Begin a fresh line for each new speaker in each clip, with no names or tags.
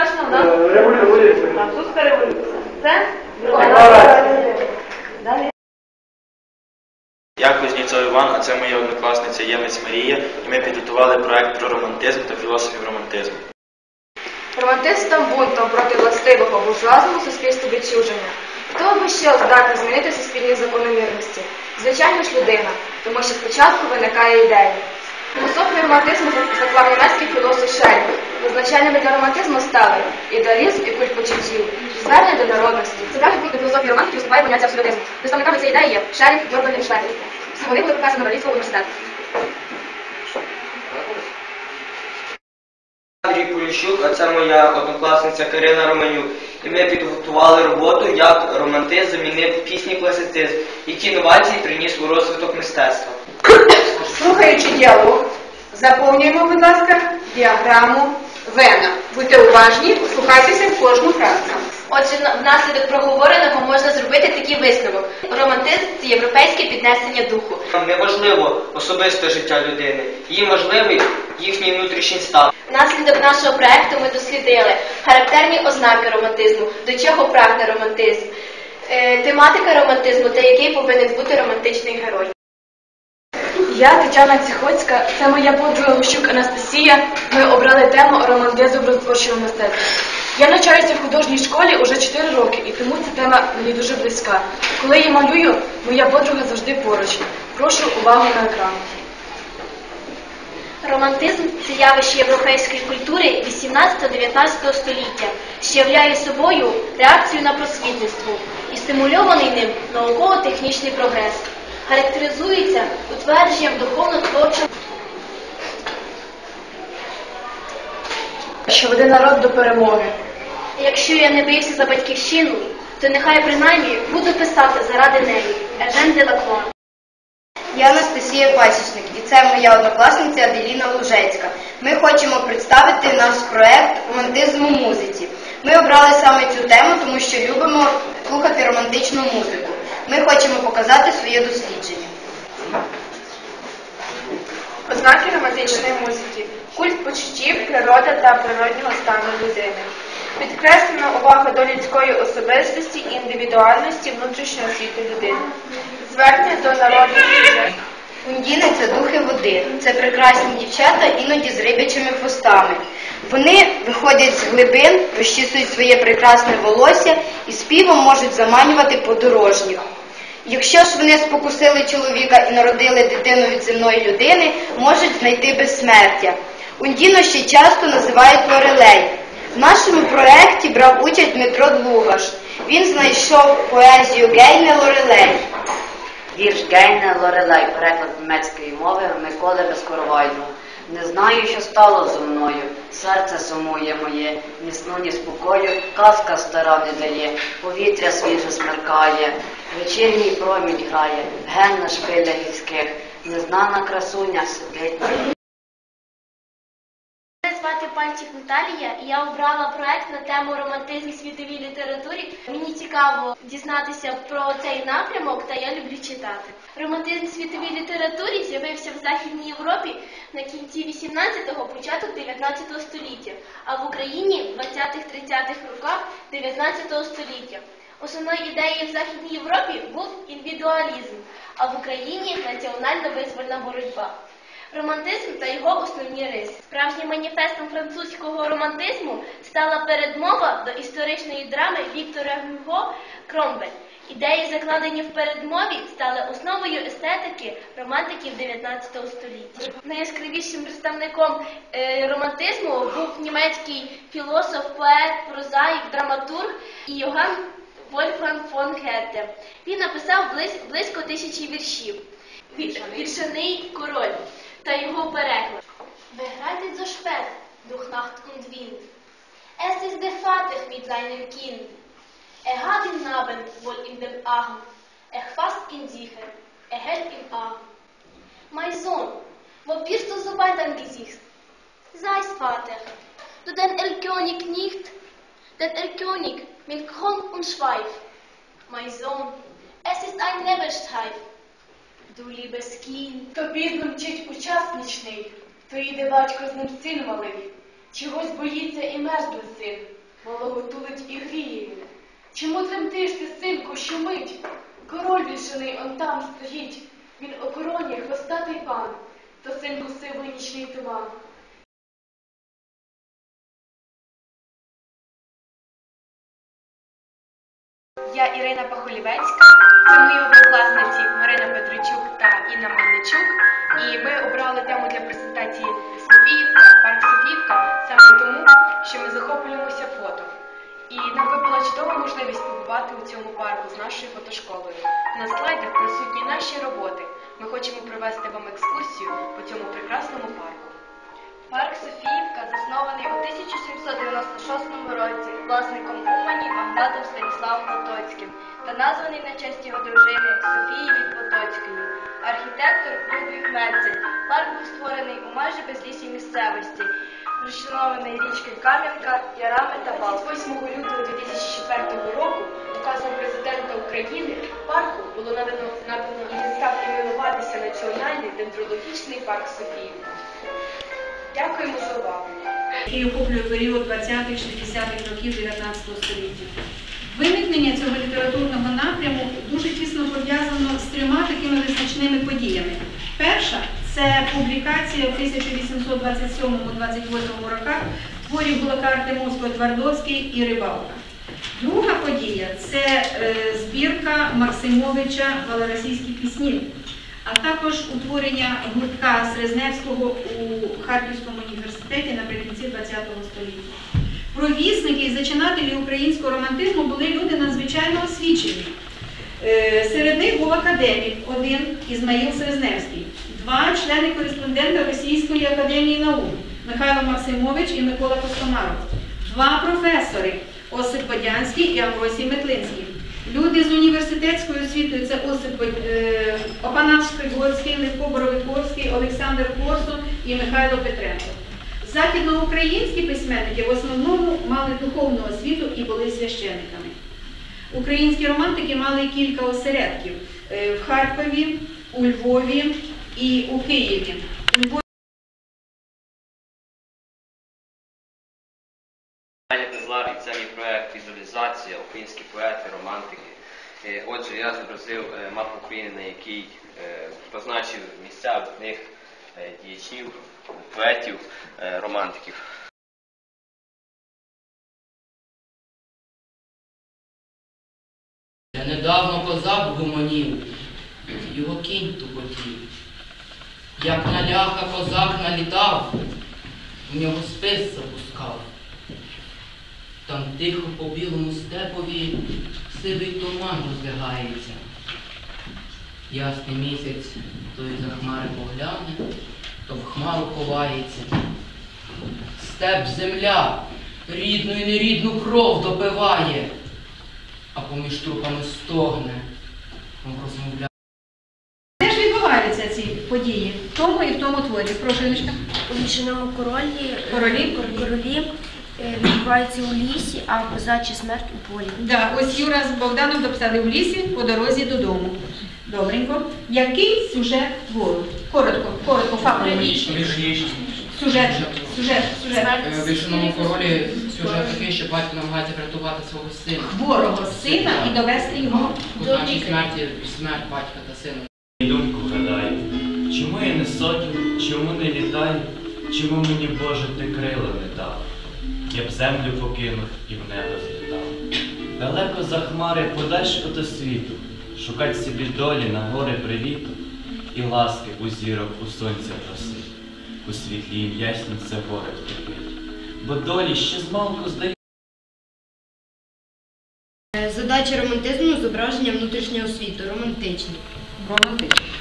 Зображена у нас французька революція. Це Далі.
Я Кузнєцов Іван, а це моя однокласниця Ємець Марія, і ми підготували проект про романтизм та філософів романтизму.
Романтизм став бунтом проти властивого буржуазному суспільству відчуження. Хто би ще здатний змінити суспільні закономірності? Звичайно ж людина, тому що спочатку виникає ідея. Філософію романтизму заклав німецький філософ Шель. Визначальними для романтизму стали ідеалізм і культ почуттів, звернення до народності. Центральний пункт філософії романтики виступає поняття абсолютизму. Представниками цієї ідеї є Шелінг, Йордан і. Всі вони були професорами Берлінського університету.
Андрій Поліщук, а це моя однокласниця Карина Романюк. І ми підготували роботу, як романтизм замінив пісній класицизм, які новації приніс у розвиток мистецтва.
Слухаючи діалог, заповнюємо, будь ласка, діаграму Вена. Будьте уважні, слухайтеся в кожну фразу.
Отже, внаслідок проговореного можна зробити такий висновок. Романтизм це європейське піднесення духу.
Неважливо особисте життя людини, їй важливий їхній внутрішній стан.
Внаслідок нашого проекту ми дослідили характерні ознаки романтизму, до чого прагне романтизм, е, тематика романтизму та який повинен бути романтичний герой.
Я Тетяна Ціхоцька, це моя подруга Гущук Анастасія. Ми обрали тему романтизм в розтворчому мистецтві. Я навчаюся в художній школі уже 4 роки, і тому ця тема мені дуже близька. Коли я малюю, моя подруга завжди поруч. Прошу увагу на екран.
Романтизм це явище європейської культури 18-19 століття, що являє собою реакцію на просвітництво і стимульований ним науково-технічний прогрес. Характеризується утвердженням духовно-творчого
Що веде народ до перемоги.
Якщо я не бився за батьківщину, то нехай принаймні буду писати заради неї. Ежен Делакрон.
Я Анастасія Пасічник, і це моя однокласниця Аделіна Лужецька. Ми хочемо представити наш проект Романтизм у музиці. Ми обрали саме цю тему, тому що любимо слухати романтичну музику. Ми хочемо показати своє дослідження.
Ознаки романтичної музики, культ почуттів, природа та природнього стану людини. Підкреслена увага до людської особистості і індивідуальності внутрішнього світу людини. Звернення до народності.
Ундіни це духи води. Це прекрасні дівчата, іноді з рибячими хвостами. Вони виходять з глибин, розчісують своє прекрасне волосся і співом можуть заманювати подорожніх. Якщо ж вони спокусили чоловіка і народили дитину від земної людини, можуть знайти безсмертя. Ундіно ще часто називають Лорелей. В нашому проєкті брав участь Дмитро Длугаш. Він знайшов поезію Гейне Лорелей.
Вірш Гейне Лорелей, переклад німецької мови Миколи Безкоровайного. Не знаю, що стало зо мною. Серце сумує моє, ні сну, ні спокою, казка стара не дає, повітря свіже смеркає, вечірній промінь грає, ген на шпилях гірських, незнана красуня сидить.
Мене звати Пальчик Наталія, і я обрала проект на тему романтизм в світовій літературі. Мені цікаво дізнатися про цей напрямок, та я люблю читати. Романтизм в світовій літературі з'явився в Західній Європі на кінці 18-го, початок 19 століття, а в Україні в 20-30-х роках 19 століття. Основною ідеєю в Західній Європі був індивідуалізм, а в Україні національно-визвольна боротьба. Романтизм та його основні риси. Справжнім маніфестом французького романтизму стала передмова до історичної драми Віктора Гюго Кромвель. Ідеї, закладені в передмові, стали основою естетики романтиків 19 століття. Найяскравішим представником е, романтизму був німецький філософ, поет, прозаїк, драматург і Йоганн Вольфганг фон Гетте. Він написав близь- близько тисячі віршів. Ві- Віршаний король та його переклад. Begleitet so spät durch Nacht und Wind. Es ist der Vater mit seinem Kind. Er hat den Abend wohl in dem Arm. Er fasst ihn sicher. Er hält ihn arm. Mein Sohn, wo bist du so bald Angesicht? Sei's Vater, du den Erlkönig nicht, den Erlkönig mit Kron und Schweif. Mein Sohn, es ist ein Nebelstreif. дулі без кінь.
То пізно мчить у час нічний, то йде батько з ним син малий. Чогось боїться і мерзлий син, малого тулить і гріє. Чому тремтиш ти, синку, що мить? Король вішаний он там стоїть, він охороні хвостатий пан, то синку сивий нічний туман.
Я Ірина Пахолівецька, це мої однокласниці Марина Петричук та Інна Мельничук. І ми обрали тему для презентації Софіївка, парк Софіївка, саме тому, що ми захоплюємося фото. І нам випала чудова можливість побувати у цьому парку з нашою фотошколою. На слайдах присутні наші роботи. Ми хочемо провести вам екскурсію по цьому прекрасному парку.
Парк Софіївка заснований у 1796 році власником Умані Магнатом Станіславом Потоцьким та названий на честь його дружини Софії від Потоцької. Архітектор Людвіг Мецель. Парк був створений у майже безлісій місцевості, розчленований річки Кам'янка, Ярами та Балки.
28 лютого 2004 року указом президента України парку було надано надано і став іменуватися Національний дендрологічний парк Софіївка. Дякуємо за увагу.
який охоплює період 20-х-60-х років 19 століття. Виникнення цього літературного напряму дуже тісно пов'язано з трьома такими визначними подіями. Перша це публікація в 1827-28 роках творів Булака Артемовського Твардовський і Рибалка. Друга подія це е, збірка Максимовича Валеросійські пісні, а також утворення гуртка Срезневського у Харківському університеті наприкінці ХХ століття. Провісники і зачинателі українського романтизму були люди надзвичайно освічені. Е, Серед них був академік, один Ізмаїл Срезневський, два члени-кореспондента Російської академії наук Михайло Максимович і Микола Костомаров, два професори Осип Подянський і Амвросій Метлинський. Люди з університетською освітою це Осип е, Опанас Шпигоцький, Левко Боровиковський, Олександр Корсун і Михайло Петренко. Західноукраїнські письменники в основному мали духовну освіту і були священниками. Українські романтики мали кілька осередків е, в Харкові, у Львові і у Києві. У Львові
Аня Козлар, і це мій проект візуалізація, українські поети, романтики. Е, Отже, я зобразив е, мапу України, на якій е, позначив місця видних діячів, поетів, романтиків.
Я недавно козак гомонів, його кінь тупотів. Як на ляха козак налітав, в нього спис запускав. Там тихо по білому степові сивий туман розлягається. Ясний місяць то й за хмари погляне, то в хмару ховається. Степ земля рідну і нерідну кров допиває а поміж трупами стогне, розмовляє.
Де ж відбуваються ці події? В тому і в тому творі. Прошу, Ілюшка.
У вічному королі,
Королі?
королі відбувається у лісі, а козачі смерть у полі.
Да, ось Юра з Богданом дописали в лісі по дорозі додому. Добренько. Який сюжет твору? Коротко, коротко, фактично. Сюжет, сюжет, сюжет.
Е, В вішеному королі сюжет такий, що батько намагається врятувати свого сина.
Хворого сина і довести його
У
до лікаря.
смерті смерть батька та сина.
Думку гадаю, чому я не сотів, чому не літаю, чому мені Боже ти крила не? Я б землю покинув і в небо злітав. Далеко за хмари подальшого до світу, шукать собі долі на гори привіту, і ласки у зірок у сонця просить, у світлі й ясні це горе втопить. Бо долі ще змалку здає.
Задача романтизму зображення внутрішнього світу, романтичний.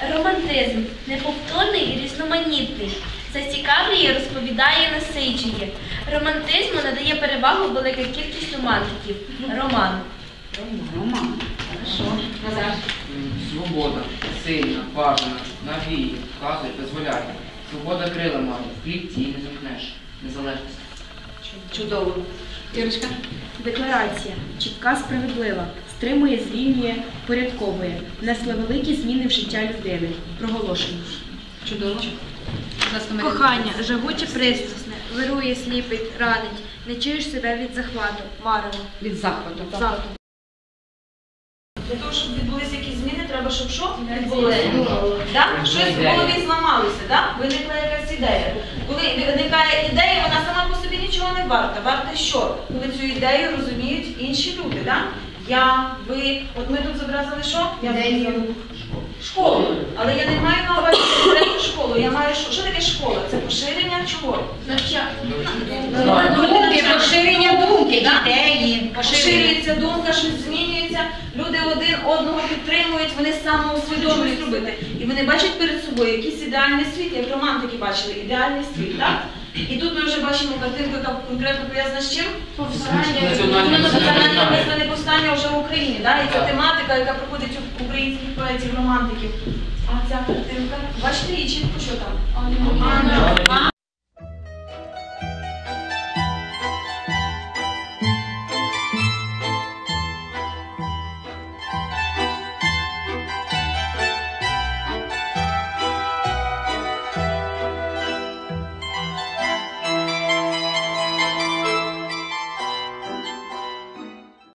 Романтизм неповторний і різноманітний. Зацікавлює, розповідає, насичує. Романтизму надає перевагу велика кількість романтиків. Роман.
Роман. Хорошо. Назар.
Свобода, сильна, бажана, навіє, вказує, дозволяє. Свобода крила має, в клітці її не замкнеш. Незалежність.
Чудово. Ірочка.
Декларація. Чітка, справедлива.
стримує, звільнює, порядковує, внесла великі зміни в життя людини. Проголошення.
Чудово.
Кохання, жагуче пристрасне, вирує, сліпить, ранить, не чуєш себе від захвату, марево.
Від захвату.
Захвату.
Для того, щоб відбулися якісь зміни, треба, щоб що відбулося? Щось в голові зламалося, да? виникла якась ідея. Коли виникає ідея, вона сама по собі нічого не варта. Варте що? Коли цю ідею розуміють інші люди. Да? Я, ви, от ми тут зобразили що? Я зобразила школу. Але я не маю на увазі конкретну школу. Я маю що? Що таке школа? Це поширення чого?
Думки, поширення думки, ідеї.
Поширюється думка, щось змінюється, люди один одного підтримують, вони самоусвідомлюють робити. І вони бачать перед собою якийсь ідеальний світ, як романтики бачили, ідеальний світ, так? І тут ми вже бачимо картинку, яка конкретно пов'язана з чим?
Національне
Національне повстання вже в Україні, Да? І ця тематика, яка проходить у українських поетів, романтиків. А ця картинка, бачите її чітко, що там? А,